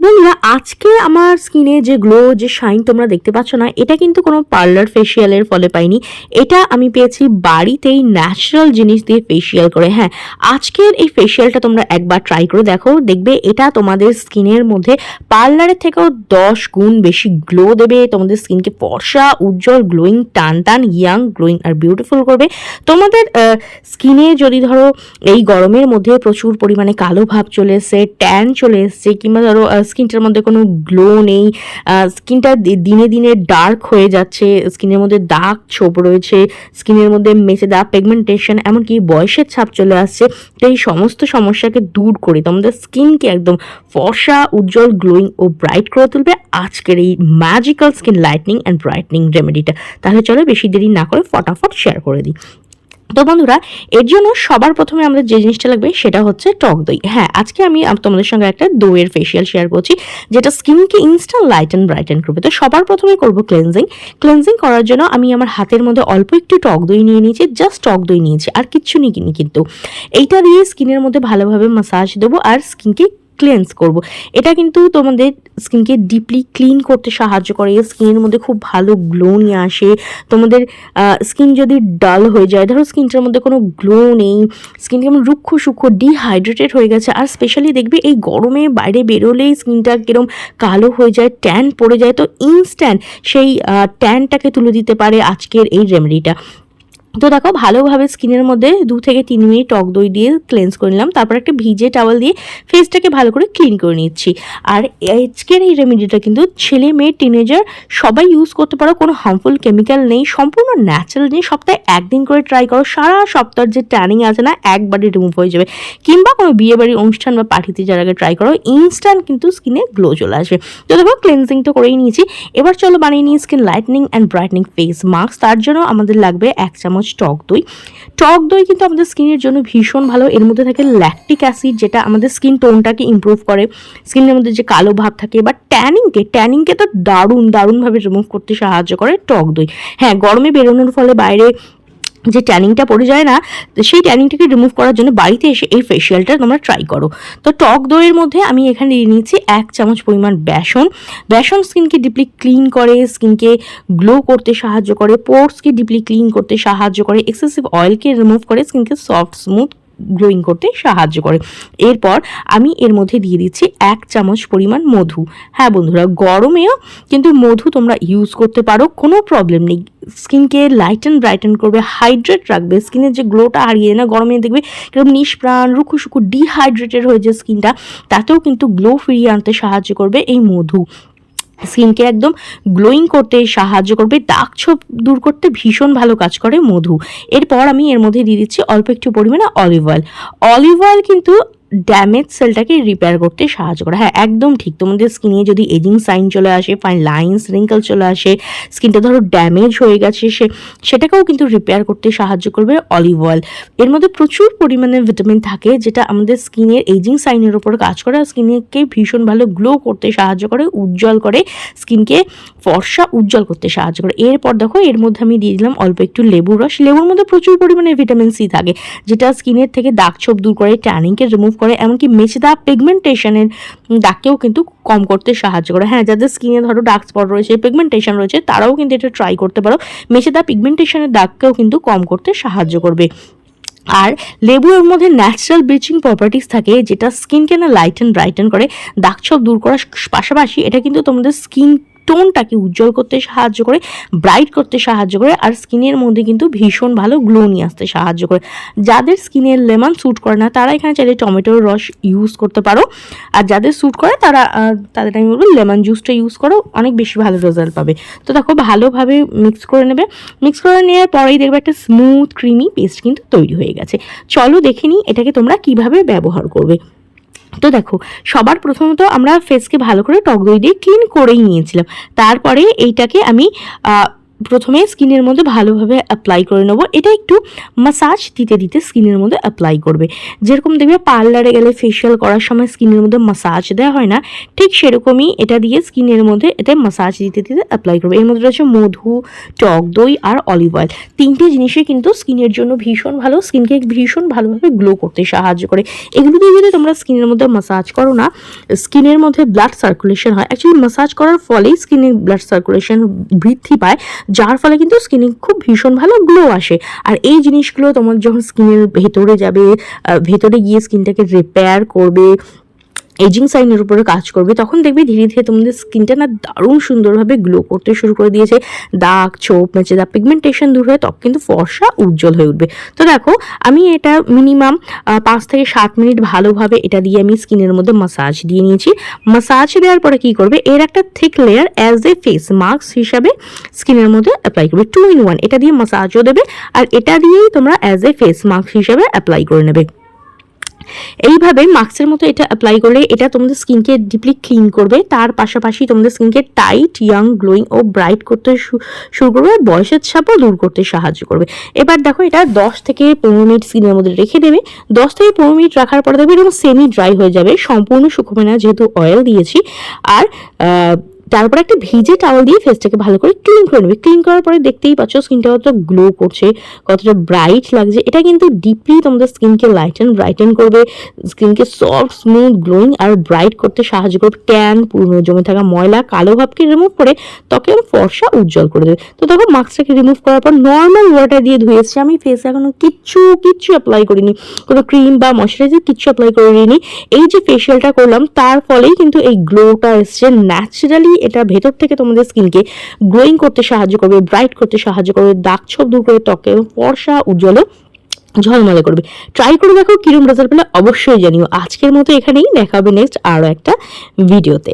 বন্ধুরা, আজকে আমার স্কিনে যে গ্লো যে শাইন তোমরা দেখতে পাচ্ছ না, এটা কিন্তু কোনো পার্লার ফেসিয়ালের ফলে পাইনি। এটা আমি পেয়েছি বাড়িতেই ন্যাচারাল জিনিস দিয়ে ফেসিয়াল করে হ্যাঁ। আজকের এই ফেসিয়ালটা তোমরা একবার ট্রাই করে দেখো। দেখবে এটা তোমাদের স্কিনের মধ্যে পার্লারের থেকেও দশ গুণ বেশি গ্লো দেবে। তোমাদের স্কিনকে ফর্সা, উজ্জ্বল গ্লোয়িং টান টান ইয়াং গ্লোয়িং আর বিউটিফুল করবে। তোমাদের স্কিনে যদি ধরো এই গরমের মধ্যে প্রচুর পরিমাণে কালো ভাব চলে এসছে ট্যান চলে এসছে, কিংবা ধরো স্কিনটার মধ্যে কোনো গ্লো নেই স্কিনটা দিনে দিনে ডার্ক হয়ে যাচ্ছে, স্কিনের মধ্যে দাগ ছোপ রয়েছে, স্কিনের মধ্যে মেচে দাগ পেগমেন্টেশন এমনকি বয়সের ছাপ চলে আসছে, তো এই সমস্ত সমস্যাকে দূর করে তোমাদের স্কিনকে একদম ফর্সা, উজ্জ্বল গ্লোয়িং ও ব্রাইট করে তুলবে আজকের এই magical skin lightening and brightening রেমেডিটা তাহলে চলো বেশি দেরি না করে ফটাফট শেয়ার করে দিই। তো বন্ধুরা এর জন্য সবার প্রথমে আমাদের যে জিনিসটা লাগবে সেটা হচ্ছে টক দই। হ্যাঁ আজকে আমি তোমাদের সঙ্গে একটা দইয়ের ফেসিয়াল শেয়ার করছি, যেটা স্কিনকে ইনস্ট্যান্ট লাইট অ্যান্ড ব্রাইটেন করবে তো সবার প্রথমে করব ক্লেনজিং ক্লেনজিং করার জন্য আমি আমার হাতের মধ্যে অল্প একটু টক দই নিয়ে নিয়েছি জাস্ট টক দই নিয়েছি, আর কিচ্ছু নিই কিন্তু। এইটা দিয়ে স্কিনের মধ্যে ভালোভাবে মাসাজ দেবো, আর স্কিনকে ক্লেন্স করব। এটা কিন্তু তোমাদের স্কিনকে ডিপলি ক্লিন করতে সাহায্য করে। স্কিনের মধ্যে খুব ভালো গ্লো নিয়ে আসে। তোমাদের স্কিন যদি ডাল হয়ে যায়, ধরো স্কিনটার মধ্যে কোনো গ্লো নেই স্কিন কেমন রুক্ষ সূক্ষ্ম ডিহাইড্রেটেড হয়ে গেছে। আর স্পেশালি দেখবে এই গরমে বাইরে বেরোলেই স্কিনটা কিরম কালো হয়ে যায় ট্যান পড়ে যায়। তো ইনস্ট্যান্ট সেই ট্যানটাকে তুলে দিতে পারে আজকের এই রেমেডিটা তো দেখো, ভালোভাবে স্কিনের মধ্যে দু থেকে তিন মিনিট টক দই দিয়ে ক্লেন্স করে নিলাম। তারপর একটা ভিজে টাওয়াল দিয়ে ফেসটাকে ভালো করে ক্লিন করে নিচ্ছি। আর আজকের এই রেমেডিটা কিন্তু ছেলে, মেয়ে টিনেজার সবাই ইউজ করতে পারো, কোনো হার্মফুল কেমিক্যাল নেই, সম্পূর্ণ ন্যাচারাল নেই সপ্তাহে একদিন করে ট্রাই করো, সারা সপ্তাহের যে ট্যানিং আছে না একবারে রিমুভ হয়ে যাবে। কিংবা কোনো বিয়ে বাড়ির অনুষ্ঠান বা পার্টিতে যার আগে ট্রাই করো ইনস্ট্যান্ট কিন্তু স্কিনে গ্লো চলে আসবে। তো দেখো ক্লেন্সিং তো করেই নিয়েছি। এবার চলো বানিয়ে নিই skin lightening and brightening face mask তার জন্য আমাদের লাগবে এক চামচ চামচ টক দই। টক দই কিন্তু আমাদের স্কিনের জন্য ভীষণ ভালো। এর মধ্যে থাকে ল্যাকটিক অ্যাসিড যেটা আমাদের স্কিন টোনটাকে ইম্প্রুভ করে। স্কিনের মধ্যে যে কালো ভাব থাকে বা ট্যানিংকে ট্যানিংকে তো দারুণ, দারুণভাবে রিমুভ করতে সাহায্য করে টক দই। হ্যাঁ গরমে বেরোনোর ফলে বাইরে যে ট্যানিংটা পড়ে যায় না, সেই ট্যানিংটাকে রিমুভ করার জন্য বাড়িতে এসে এই ফেসিয়ালটা তোমরা ট্রাই করো। তো টক দইয়ের মধ্যে আমি এখানে নিয়ে নিয়েছি এক চামচ পরিমাণ বেসন। বেসন স্কিনকে ডিপলি ক্লিন করে, স্কিনকে গ্লো করতে সাহায্য করে পোর্সকে ডিপলি ক্লিন করতে সাহায্য করে এক্সেসিভ অয়েলকে রিমুভ করে, স্কিনকে সফট স্মুথ গ্লোয়িং করতে সাহায্য করে। এরপর আমি এর মধ্যে দিয়ে দিচ্ছি এক চামচ পরিমাণ মধু। হ্যাঁ বন্ধুরা, গরমেও কিন্তু মধু তোমরা ইউজ করতে পারো, কোনো প্রবলেম নেই। স্কিনকে লাইটেন ব্রাইটেন করবে হাইড্রেট রাখবে। স্কিনের যে গ্লোটা হারিয়ে না, গরমে দেখবে এরকম নিষ্প্রাণ রুখু সুখু ডিহাইড্রেটেড হয়ে যে স্কিনটা তাতেও কিন্তু গ্লো ফিরিয়ে আনতে সাহায্য করবে এই মধু। স্কিনকে একদম গ্লোয়িং করতে সাহায্য করবে, দাগ ছোপ দূর করতে ভীষণ ভালো কাজ করে মধু। এরপর আমি এর মধ্যে দিয়ে দিচ্ছি অল্প একটু পরিমাণে অলিভ অয়েল অলিভ অয়েল কিন্তু ড্যামেজ সেলটাকে রিপেয়ার করতে সাহায্য করে। হ্যাঁ একদম ঠিক। তোমাদের স্কিনে যদি এজিং সাইন চলে আসে ফাইন লাইন্স রিঙ্কল চলে আসে স্কিনটা ধরো ড্যামেজ হয়ে গেছে, সে, সেটাকেও কিন্তু রিপেয়ার করতে সাহায্য করবে অলিভ অয়েল এর মধ্যে প্রচুর পরিমাণে ভিটামিন থাকে, যেটা আমাদের স্কিনের এজিং সাইনের ওপর কাজ করে, আর স্কিনকে ভীষণ ভালো গ্লো করতে সাহায্য করে, উজ্জ্বল করে স্কিনকে ফর্সা উজ্জ্বল করতে সাহায্য করে। এরপর দেখো, এর মধ্যে আমি দিয়ে দিলাম অল্প একটু লেবুর রস। লেবুর মধ্যে প্রচুর পরিমাণে ভিটামিন সি থাকে, যেটা স্কিনের থেকে দাগ ছোপ দূর করে ট্যানিংকে রিমুভ করে, এমনকি মেচে দাগ পিগমেন্টেশনের দাগকেও কিন্তু কম করতে সাহায্য করে। হ্যাঁ যাদের স্কিনে ধরো ডার্ক স্পট রয়েছে পিগমেন্টেশন রয়েছে, তারাও কিন্তু এটা ট্রাই করতে পারো। মেচে দাগ পিগমেন্টেশনের দাগকেও কিন্তু কম করতে সাহায্য করবে। আর লেবু এর মধ্যে ন্যাচারাল ব্লিচিং প্রপার্টিস থাকে, যেটা স্কিনকে না লাইটেন ব্রাইটেন করে, দাগ ছোপ দূর করার পাশাপাশি এটা কিন্তু তোমাদের স্কিন টোনটাকে উজ্জ্বল করতে সাহায্য করে, ব্রাইট করতে সাহায্য করে, আর স্কিনের মধ্যে কিন্তু ভীষণ ভালো গ্লো নিয়ে আসতে সাহায্য করে। যাদের স্কিনের লেমন স্যুট করে না, তারা এখানে চাইলে টমেটোর রস ইউজ করতে পারো। আর যাদের স্যুট করে, তারা তাদের আমি বলব লেমন জুসটা ইউজ করো, অনেক বেশি ভালো রেজাল্ট পাবে। তো দেখো, ভালোভাবে মিক্স করে নেবে। মিক্স করে নেওয়ার পরেই দেখবে একটা স্মুথ ক্রিমি পেস্ট কিন্তু তৈরি হয়ে গেছে। চলো দেখে নিই এটাকে তোমরা কীভাবে ব্যবহার করবে। তো দেখো, সবার প্রথমত আমরা ফেসকে ভালো করে টক দই দিয়ে ক্লিন করেই নিয়েছিলাম। তারপরে এইটাকে আমি প্রথমে স্কিনের মধ্যে ভালোভাবে অ্যাপ্লাই করে নেব। এটা একটু মাসাজ দিতে দিতে স্কিনের মধ্যে অ্যাপ্লাই করবে। যেরকম দেখবে পার্লারে গেলে ফেশিয়াল করার সময় স্কিনের মধ্যে মাসাজ দেওয়া হয় না, ঠিক সেরকমই এটা দিয়ে স্কিনের মধ্যে এটা মাসাজ দিতে দিতে অ্যাপ্লাই করবে। এর মধ্যে রয়েছে মধু, টক দই আর অলিভ অয়েল তিনটে জিনিসই কিন্তু স্কিনের জন্য ভীষণ ভালো, স্কিনকে ভীষণ ভালোভাবে গ্লো করতে সাহায্য করে। এগুলো দিয়ে যদি তোমরা স্কিনের মধ্যে মাসাজ করো না, স্কিনের মধ্যে ব্লাড সার্কুলেশন হয়। অ্যাকচুয়ালি মাসাজ করার ফলেই স্কিনে ব্লাড সার্কুলেশন বৃদ্ধি পায়। যার ফলে কিন্তু স্কিনে খুব ভীষণ ভালো গ্লো আসে। আর এই জিনিসগুলো তোমার যখন স্কিনের ভেতরে যাবে ভেতরে গিয়ে স্কিনটাকে রিপেয়ার করবে এজিং সাইনের উপরে কাজ করবে, তখন দেখবে ধীরে ধীরে তোমাদের স্কিনটা না দারুণ সুন্দরভাবে গ্লো করতে শুরু করে দিয়েছে। দাগ, ছোপ মেচে দাগ পিগমেন্টেশন দূর হয়ে ত্বক কিন্তু ফর্সা উজ্জ্বল হয়ে উঠবে। তো দেখো, আমি এটা মিনিমাম পাঁচ থেকে সাত মিনিট ভালোভাবে এটা দিয়ে আমি স্কিনের মধ্যে মাসাজ দিয়ে নিয়েছি। মাসাজ দেওয়ার পরে কি করবে, এর একটা thick layer as a face mask হিসাবে স্কিনের মধ্যে অ্যাপ্লাই করবে। টু ইন ওয়ান এটা দিয়ে মাসাজও দেবে, আর এটা দিয়েই তোমরা অ্যাজ এ ফেস মাস্ক হিসাবে অ্যাপ্লাই করে নেবে। এইভাবে মাস্কের মতো এটা অ্যাপ্লাই করলে এটা তোমাদের স্কিনকে ডিপলি ক্লিন করবে। তার পাশাপাশি তোমাদের স্কিনকে টাইট ইয়াং গ্লোয়িং ও ব্রাইট করতে শুরু করবে বয়সের ছাপও দূর করতে সাহায্য করবে। এবার দেখো এটা দশ থেকে পনেরো মিনিট স্কিনের মধ্যে রেখে দেবে। দশ থেকে পনেরো মিনিট রাখার পরে দেখবে এরকম সেমি ড্রাই হয়ে যাবে। সম্পূর্ণ শুকোবে না যেহেতু অয়েল দিয়েছি। আর তারপর একটা ভিজে টাওয়াল দিয়ে ফেসটাকে ভালো করে ক্লিন করে নেবে। ক্লিন করার পরে দেখতেই পাচ্ছ স্কিনটা কতটা গ্লো করছে, কতটা ব্রাইট লাগছে। এটা কিন্তু ডিপলি তোমাদের স্কিনকে লাইটেন ব্রাইটেন করবে। স্কিনকে সফট স্মুথ গ্লোয়িং আর ব্রাইট করতে সাহায্য করবে। ট্যান পুরনো জমে থাকা ময়লা, কালো ভাবকে রিমুভ করে ত্বকে ফর্সা উজ্জ্বল করে দেবে। তো দেখো মাস্কটাকে রিমুভ করার পর নর্মাল ওয়াটার দিয়ে ধুয়েছি আমি ফেসে এখনও কিচ্ছু কিচ্ছু অ্যাপ্লাই করিনি। কোনো ক্রিম বা ময়শ্চারাইজার কিচ্ছু অ্যাপ্লাই করে করিনি। এই যে ফেশিয়ালটা করলাম, তার ফলেই কিন্তু এই গ্লোটা এসছে ন্যাচারালি এটা ভেতর থেকে তোমাদের স্কিনকে গ্রোয়িং করতে সাহায্য করবে, ব্রাইট করতে সাহায্য করবে, দাগ ছোপ দূর করে ত্বকে ফর্সা, উজ্জ্বল ঝলমলে করবে। ট্রাই করে দেখো কিরম রেজাল্ট পেলে অবশ্যই জানিও। আজকের মতো এখানেই, দেখাবে নেক্সট আরও একটা ভিডিওতে